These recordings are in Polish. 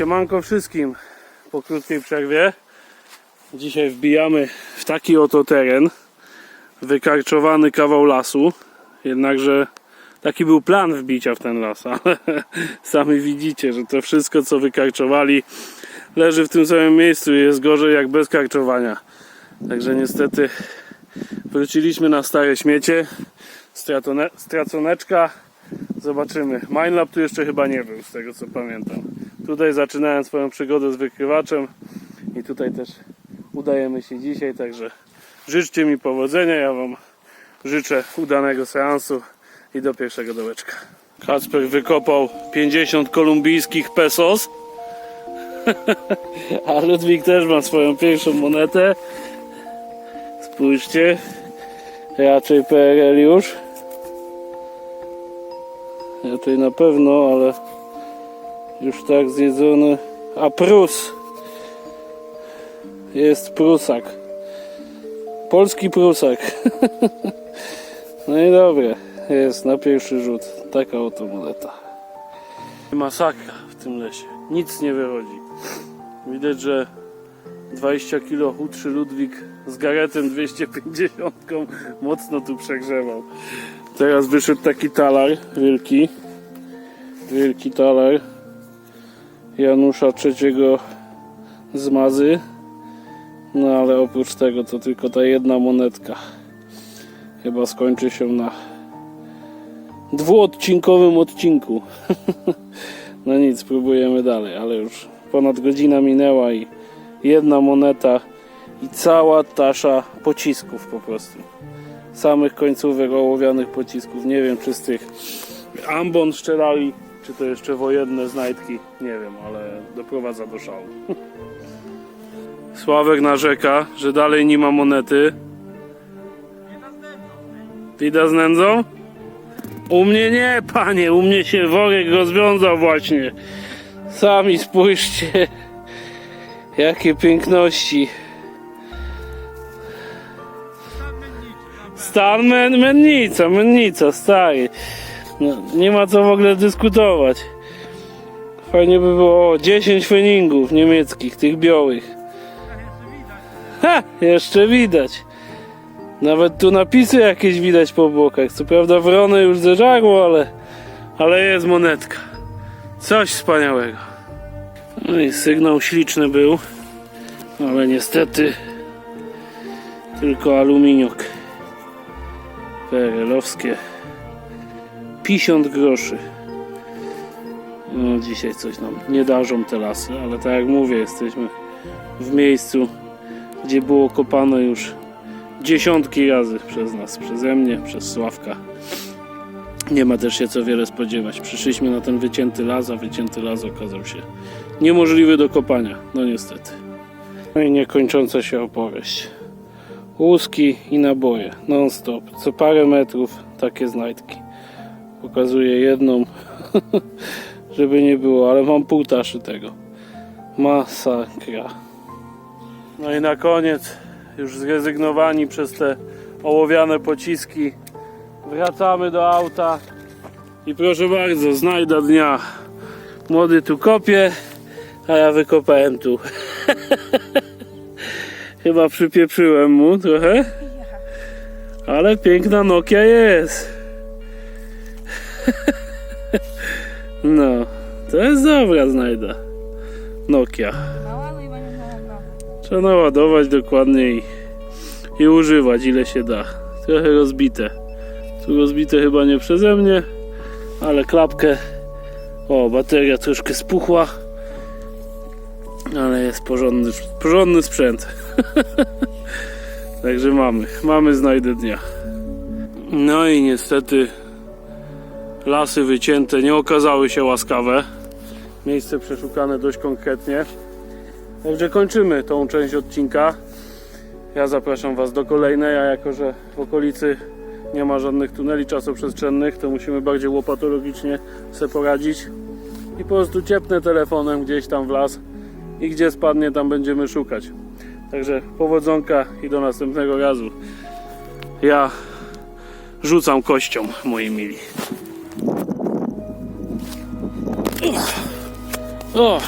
Siemanko wszystkim po krótkiej przerwie. Dzisiaj wbijamy w taki oto teren. Wykarczowany kawał lasu. Jednakże taki był plan wbicia w ten las, ale sami widzicie, że to wszystko co wykarczowali leży w tym samym miejscu i jest gorzej jak bez karczowania. Także niestety wróciliśmy na stare śmiecie. Stratone, straconeczka. Zobaczymy. Minelab tu jeszcze chyba nie był, z tego co pamiętam. Tutaj zaczynałem swoją przygodę z wykrywaczem i tutaj też udajemy się dzisiaj, także życzcie mi powodzenia. Ja Wam życzę udanego seansu i do pierwszego dołeczka. Kacper wykopał 50 kolumbijskich pesos. A Ludwik też ma swoją pierwszą monetę. Spójrzcie. Raczej PRL już. Raczej na pewno, ale już tak zjedzony. A Prus. Jest Prusak. Polski Prusak. no i dobre. Jest na pierwszy rzut. Taka oto moneta. Masakra w tym lesie. Nic nie wychodzi. Widać, że 20 kg chudszy Ludwik z garetem 250 mocno tu przegrzewał. Teraz wyszedł taki talar wielki. Wielki talar Janusza III z Mazy. No ale oprócz tego to tylko ta jedna monetka. Chyba skończy się na dwuodcinkowym odcinku. no nic, próbujemy dalej, ale już ponad godzina minęła i jedna moneta i cała tasza pocisków po prostu. Samych końcówek ołowianych pocisków. Nie wiem czy z tych ambon szczerali, czy to jeszcze wojenne znajdki. Nie wiem, ale doprowadza do szału. Sławek narzeka, że dalej nie ma monety. Pida z nędzą? U mnie nie, panie, u mnie się worek rozwiązał właśnie. Sami spójrzcie, jakie piękności. Stan men, mennica, mennica, stary. No, nie ma co w ogóle dyskutować. Fajnie by było o, 10 feningów niemieckich, tych białych. Ha! Jeszcze widać. Nawet tu napisy jakieś widać po bokach. Co prawda wrony już zeżarło, ale, ale jest monetka. Coś wspaniałego. No i sygnał śliczny był, ale niestety tylko aluminiok. PRL-owskie 50 groszy. No dzisiaj coś nam nie darzą te lasy, ale tak jak mówię, jesteśmy w miejscu, gdzie było kopane już dziesiątki razy przez nas, przeze mnie, przez Sławka. Nie ma też się co wiele spodziewać. Przyszliśmy na ten wycięty las, a wycięty las okazał się niemożliwy do kopania. No niestety. No i niekończąca się opowieść. Łuski i naboje, non stop. Co parę metrów takie znajdki. Pokazuję jedną, żeby nie było, ale mam pół taszy tego. Masakra. No i na koniec, już zrezygnowani przez te ołowiane pociski, wracamy do auta i proszę bardzo, znajda dnia. Młody tu kopie, a ja wykopałem tu. Chyba przypieprzyłem mu trochę. Ale piękna Nokia jest. No, to jest dobra znajda. Nokia. Trzeba naładować dokładnie i, i używać ile się da. Trochę rozbite. Tu rozbite chyba nie przeze mnie, ale klapkę. O, bateria troszkę spuchła. Ale jest porządny, porządny sprzęt. Także mamy, mamy znajdę dnia. No i niestety lasy wycięte nie okazały się łaskawe. Miejsce przeszukane dość konkretnie. Także kończymy tą część odcinka. Ja zapraszam Was do kolejnej, a jako że w okolicy nie ma żadnych tuneli czasoprzestrzennych, to musimy bardziej łopatologicznie sobie poradzić. I po prostu ciepnę telefonem gdzieś tam w las i gdzie spadnie, tam będziemy szukać. Także powodzonka i do następnego razu. Ja rzucam kością, moi mili. O!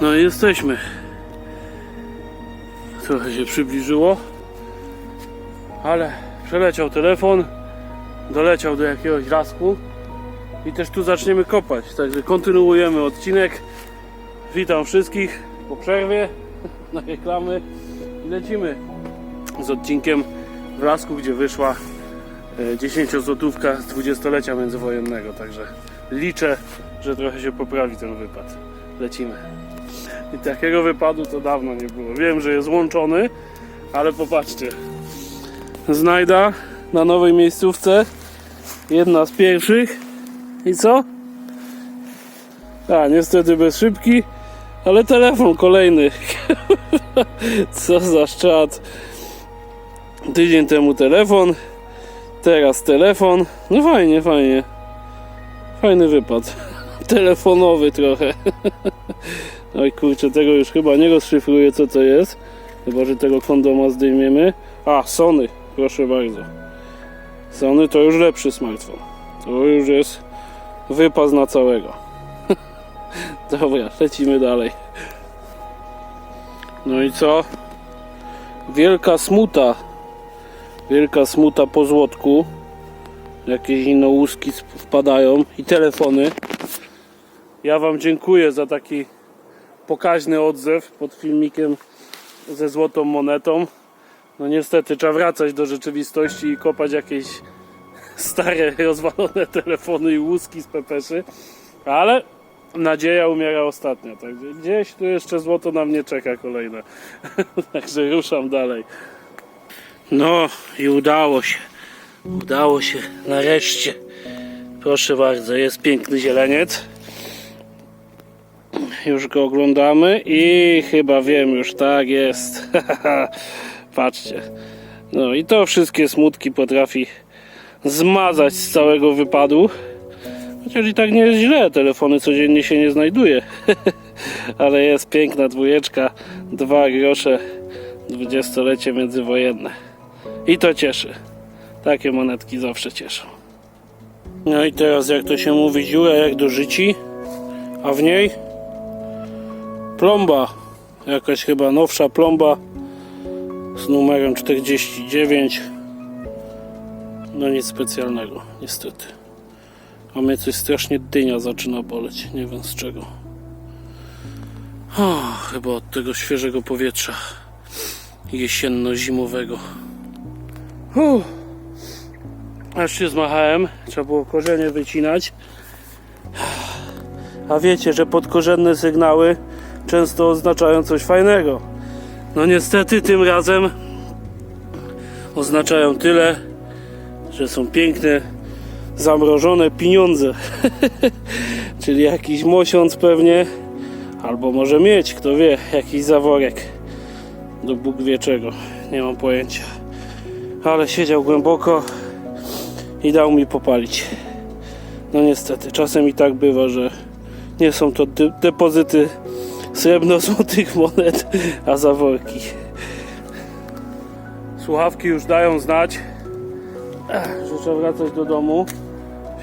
No i jesteśmy. Trochę się przybliżyło. Ale przeleciał telefon. Doleciał do jakiegoś lasku. I też tu zaczniemy kopać. Także kontynuujemy odcinek. Witam wszystkich po przerwie na reklamy i lecimy z odcinkiem w lasku, gdzie wyszła e, 10 złotówka z 20-lecia międzywojennego. Także liczę, że trochę się poprawi ten wypad. Lecimy. I takiego wypadu to dawno nie było. Wiem, że jest łączony, ale popatrzcie. Znajda na nowej miejscówce. Jedna z pierwszych. I co? A, niestety bez szybki, ale telefon kolejny. Co za szczat. Tydzień temu telefon, teraz telefon. No fajnie, fajnie. Fajny wypad. Telefonowy trochę. Oj kurczę, tego już chyba nie rozszyfruję co to jest. Chyba, że tego kondoma zdejmiemy. A, Sony, proszę bardzo. Sony to już lepszy smartfon. To już jest wypas na całego. Dobra, lecimy dalej. No i co? Wielka smuta. Wielka smuta po złotku. Jakieś inne łuski wpadają i telefony. Ja Wam dziękuję za taki pokaźny odzew pod filmikiem ze złotą monetą. No niestety trzeba wracać do rzeczywistości i kopać jakieś stare, rozwalone telefony i łuski z pepeszy. Ale nadzieja umiera ostatnia. Także gdzieś tu jeszcze złoto na mnie czeka kolejne. Także ruszam dalej. No i udało się. Udało się nareszcie. Proszę bardzo, jest piękny zieleniec. Już go oglądamy i chyba wiem już, tak jest. Patrzcie. No i to wszystkie smutki potrafi zmazać z całego wypadu. Chociaż i tak nie jest źle, telefony codziennie się nie znajduje. Ale jest piękna dwójeczka, dwa grosze, dwudziestolecie międzywojenne. I to cieszy. Takie monetki zawsze cieszą. No i teraz jak to się mówi, dziura jak do życi, a w niej plomba, jakaś chyba nowsza plomba z numerem 49. No nic specjalnego, niestety. A mnie coś strasznie dynia zaczyna boleć, nie wiem z czego. O, chyba od tego świeżego powietrza jesienno-zimowego. Uff. Aż się zmachałem, trzeba było korzenie wycinać. A wiecie, że podkorzenne sygnały często oznaczają coś fajnego. No niestety tym razem oznaczają tyle, że są piękne, zamrożone pieniądze. Czyli jakiś mosiąc pewnie, albo może mieć, kto wie, jakiś zaworek. Do Bóg wie czego, nie mam pojęcia. Ale siedział głęboko i dał mi popalić. No niestety, czasem i tak bywa, że nie są to de- depozyty srebrno-złotych monet, a zaworki. Słuchawki już dają znać, że trzeba wracać do domu.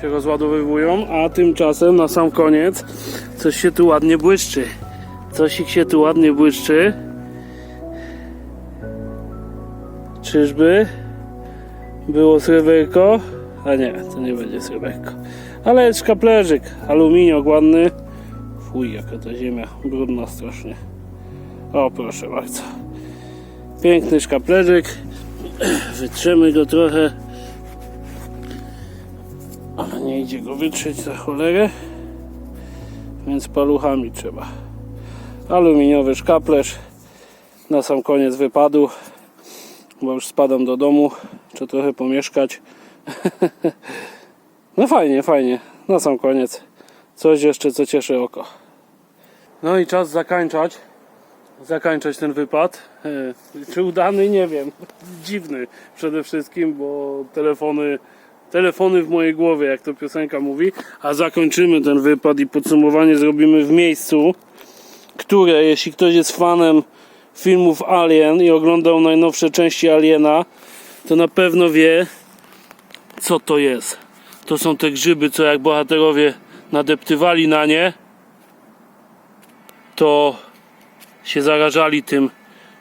Się rozładowywują, a tymczasem na sam koniec coś się tu ładnie błyszczy. Coś ich się tu ładnie błyszczy. Czyżby było sreberko? A nie, to nie będzie sreberko. Ale jest szkaplerzyk, aluminium ładny. Fuj, jaka ta ziemia brudna strasznie. O, proszę bardzo. Piękny szkaplerzyk. Wytrzemy go trochę. Ale nie idzie go wytrzeć za cholerę. Więc paluchami trzeba. Aluminiowy szkaplerz. Na sam koniec wypadu. Bo już spadam do domu. Trzeba trochę pomieszkać. No fajnie, fajnie. Na sam koniec. Coś jeszcze, co cieszy oko. No i czas zakończać. Zakończać ten wypad. E, Czy udany? Nie wiem. Dziwny przede wszystkim, bo telefony, telefony w mojej głowie, jak to piosenka mówi. A zakończymy ten wypad i podsumowanie zrobimy w miejscu, które, jeśli ktoś jest fanem filmów Alien i oglądał najnowsze części Aliena, to na pewno wie, co to jest. To są te grzyby, co jak bohaterowie nadeptywali na nie, to się zarażali tym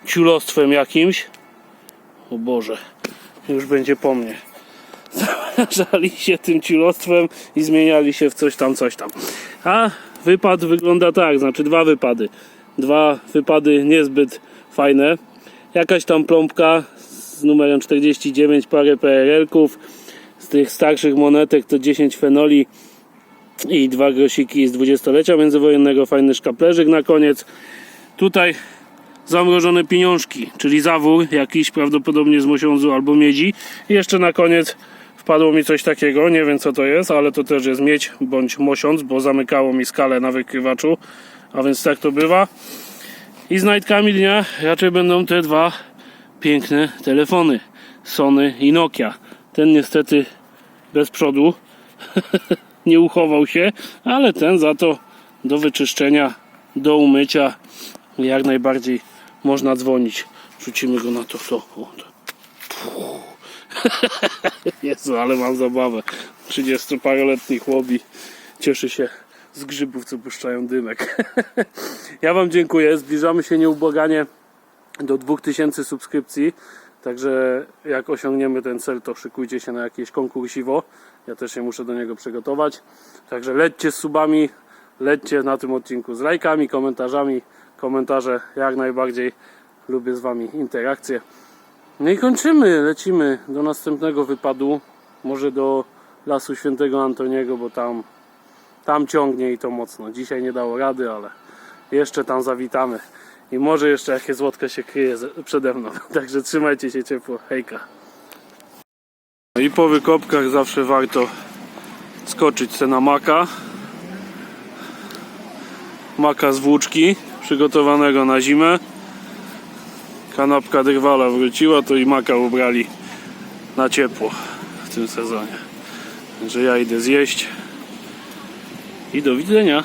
ciulostwem jakimś. O Boże, już będzie po mnie. Zarażali się tym ciulostwem i zmieniali się w coś tam, coś tam. A wypad wygląda tak, znaczy dwa wypady. Dwa wypady niezbyt fajne. Jakaś tam plombka z numerem 49, parę PRL-ków. Z tych starszych monetek to 10 fenoli i dwa grosiki z dwudziestolecia międzywojennego, fajny szkaplerzyk na koniec. Tutaj zamrożone pieniążki, czyli zawór jakiś prawdopodobnie z mosiądzu albo miedzi. I jeszcze na koniec wpadło mi coś takiego, nie wiem co to jest, ale to też jest miedź bądź mosiądz, bo zamykało mi skalę na wykrywaczu, a więc tak to bywa. I znajdkami dnia raczej będą te dwa piękne telefony Sony i Nokia. Ten niestety bez przodu nie uchował się, ale ten za to do wyczyszczenia, do umycia jak najbardziej można dzwonić. Rzucimy go na to. to. Jezu, ale mam zabawę. 30-paroletni chłopi cieszy się z grzybów, co puszczają dymek. ja Wam dziękuję. Zbliżamy się nieubłaganie do 2000 subskrypcji. Także jak osiągniemy ten cel, to szykujcie się na jakieś konkursiwo. Ja też się muszę do niego przygotować. Także lećcie z subami, lećcie na tym odcinku z lajkami, komentarzami. Komentarze jak najbardziej lubię z Wami interakcje. No i kończymy, lecimy do następnego wypadu. Może do Lasu Świętego Antoniego, bo tam, tam ciągnie i to mocno. Dzisiaj nie dało rady, ale jeszcze tam zawitamy. I może jeszcze jakieś złotko się kryje ze- przede mną. Także trzymajcie się ciepło. Hejka. I po wykopkach zawsze warto skoczyć se na maka. Maka z włóczki przygotowanego na zimę. Kanapka drwala wróciła, to i maka ubrali na ciepło w tym sezonie. Także ja idę zjeść i do widzenia.